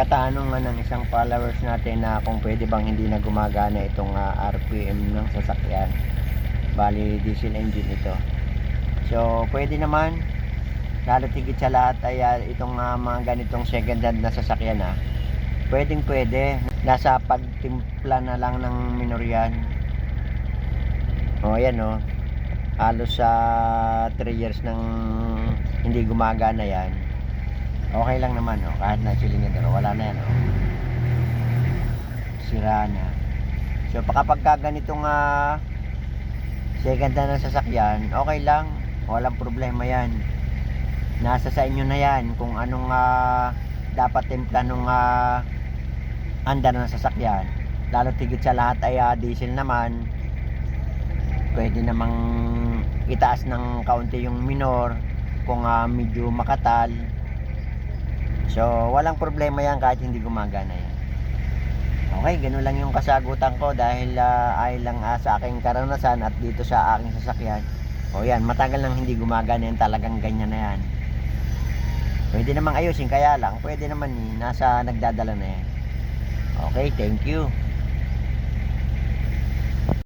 katanungan ng isang followers natin na kung pwede bang hindi na gumagana itong ah, RPM ng sasakyan. Bali, diesel engine ito. So, pwede naman. Lalo tigit sa lahat ay ah, itong ah, mga ganitong second hand na sasakyan na. Pwedeng pwede. Nasa pagtimpla na lang ng minor yan. O, ayan o. Halos sa 3 years nang hindi gumagana yan. Okay lang naman, oh. kahit na silindro, wala na yan. Oh. Sira na. So, kapag ka ganitong ah, second na sasakyan, okay lang. Walang problema yan. Nasa sa inyo na yan kung anong ah, dapat timpla nung ah, andar ng sasakyan. Lalo tigit sa lahat ay ah, diesel naman. Pwede namang itaas ng kaunti yung minor kung ah, medyo makatal. So, walang problema yan kahit hindi gumagana yan. Okay, ganun lang yung kasagutan ko dahil ah, ay lang ah, sa aking karanasan at dito sa aking sasakyan. O yan, matagal nang hindi gumagana yan, talagang ganyan na yan. Pwede namang ayusin, kaya lang, pwede naman eh, nasa nagdadala na yan. Okay, thank you.